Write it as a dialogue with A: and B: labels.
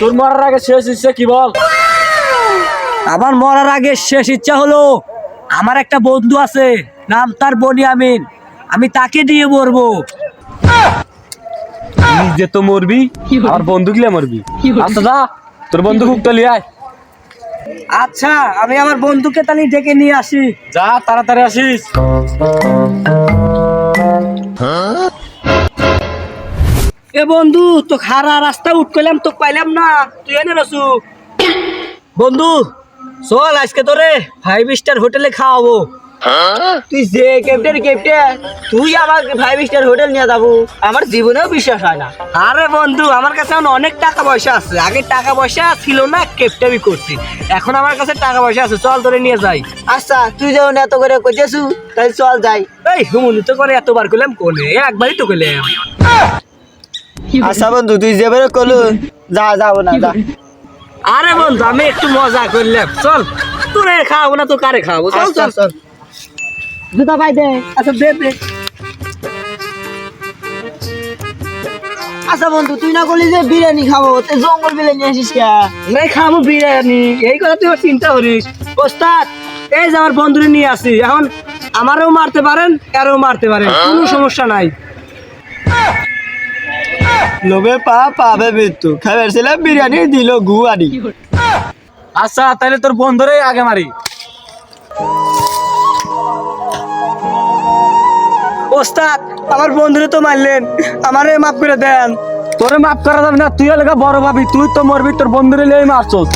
A: তোর মরার আগে শেষ ইচ্ছে কি বল?
B: আমার মরার আগে শেষ ইচ্ছা হলো আমার একটা বন্ধু আছে নাম তার বনি আমিন। আমি তাকে দিয়ে মরবো।
A: নিজে তো মরবি আর বন্ধু গিলে মরবি। আচ্ছা যা। তোর বন্ধু লিয়ে আয়।
B: আচ্ছা আমি আমার বন্ধুকে তাহলে ডেকে নিয়ে আসি।
A: যা তাড়াতাড়ি আসিস।
B: এ বন্ধু তো খারা রাস্তা উঠ করলাম তো পাইলাম না। তুই এনে রসু। বন্ধু চল আজকে তোরে ফাইভ স্টার হোটেলে খাওয়াবো।
C: তুই যে কেপটের কেপটে তুই আমার ফাইভ স্টার হোটেল নিয়ে যাব। আমার জীবনেও বিশ্বাস হয় না।
B: আরে বন্ধু আমার কাছে এখন অনেক টাকা পয়সা আছে। আগে টাকা পয়সা ছিল না কেপটাবি করছি। এখন আমার কাছে টাকা পয়সা আছে চল তোরে নিয়ে যাই।
C: আচ্ছা তুই যখন এত করে কইতেছু তাহলে চল যাই।
B: এই হুমুনি তো করে এতবার করলাম কোনে একবারই তো করলাম
C: আচ্ছা বন্ধু তুই যে বেরো কলু যা যাব না যা।
B: আরে বন্ধু আমি একটু মজা করলাম। চল তোরে খাওয়াবো না তো কারে খাওয়াবো? চল
C: আচ্ছা,
B: চল। চল
C: জুতা পাই দে।
B: আচ্ছা দে দে।
C: আচ্ছা বন্ধু তুই না করলি যে বিরিয়ানি খাব তুই জঙ্গল বিরিয়ানি আসিস কে?
B: নাই খামু বিরিয়ানি। এই কথা তুই চিন্তা করিস। ওস্তাদ এই যে আমার বন্ধুরে নিয়ে আসি। এখন আমারও মারতে পারেন কারও মারতে পারেন। কোনো সমস্যা নাই।
C: লোভে পা পাবে মৃত্যু। খাবার ছিল বিরিয়ানি, দিল গুয়ানি
A: আচ্ছা তাহলে তোর বন্ধুরে আগে মারি।
B: ওস্তাদ, আমার বন্ধুরে তো মারলেন। আমারে মাফ করে দেন।
A: তোরে মাফ করা যাবে না, তুই এলাকা বড় ভাবি, তুই তো মরবি, তোর বন্ধুরে লেই মারছস।